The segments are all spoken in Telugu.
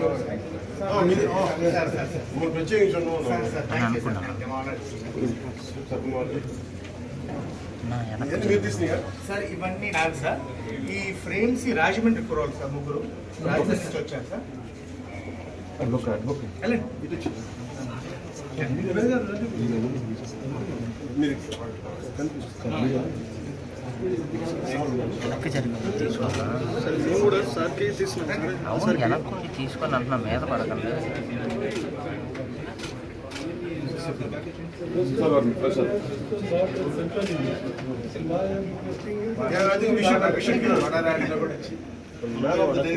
Oh, ప్రత్యేకించండి సార్ ఇవన్నీ నాది సార్. ఈ ఫ్రేమ్స్ రాజమండ్రి కురవాలి సార్ ముగ్గురు. రాజమండ్రి నుంచి వచ్చారు సార్. మీరు కనిపిస్తుంది వెనక్కి జరిగింది తీసుకోవాలా అవును వెనక్కి ఉండి తీసుకొని అంటున్నా మీద పడకండి.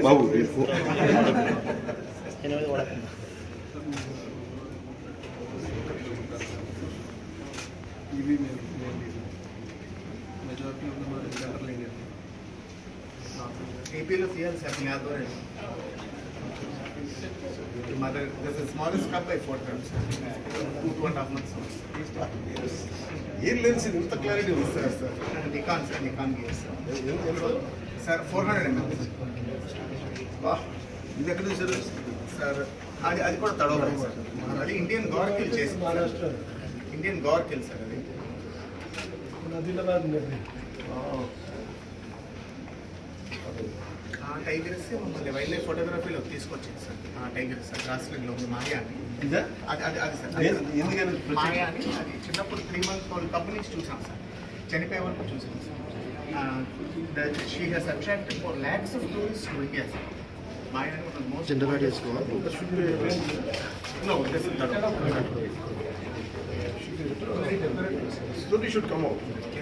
బాబు ఇవి majority of the general India ఏపీలో సార్ మీ ఆధ్వర్యం is smallest cup by four times two two and half months ఏం లెన్స్ ఇది ఇంత క్లారిటీ ఉంది sir. Sir Nikon sir Nikon gear sir? Sir four hundred ML వా, ఇది ఎక్కడ తీశారు సార్ అది అది కూడా తడవ సార్ అది ఇండియన్ గవర్కిల్ చేసి ఇండియన్ గవర్కిల్ సార్ అది. ఆ టైగర్స్ మమ్మల్ని వైల్డ్ లైఫ్ ఫోటోగ్రఫీలో తీసుకొచ్చింది సార్. ఆ టైగర్ సార్ ఉంది మాయా అని ఇదా? అది అది అది సార్. ఎందుకని మాయా అని అది చిన్నప్పుడు త్రీ మంత్స్ ఓల్డ్ కప్ నుంచి చూసాం సార్. చనిపోయే వరకు చూసాం sir. She has attracted for lakhs of tourist to India sir Maya most general చేసుకోవాలి? somebody should come out.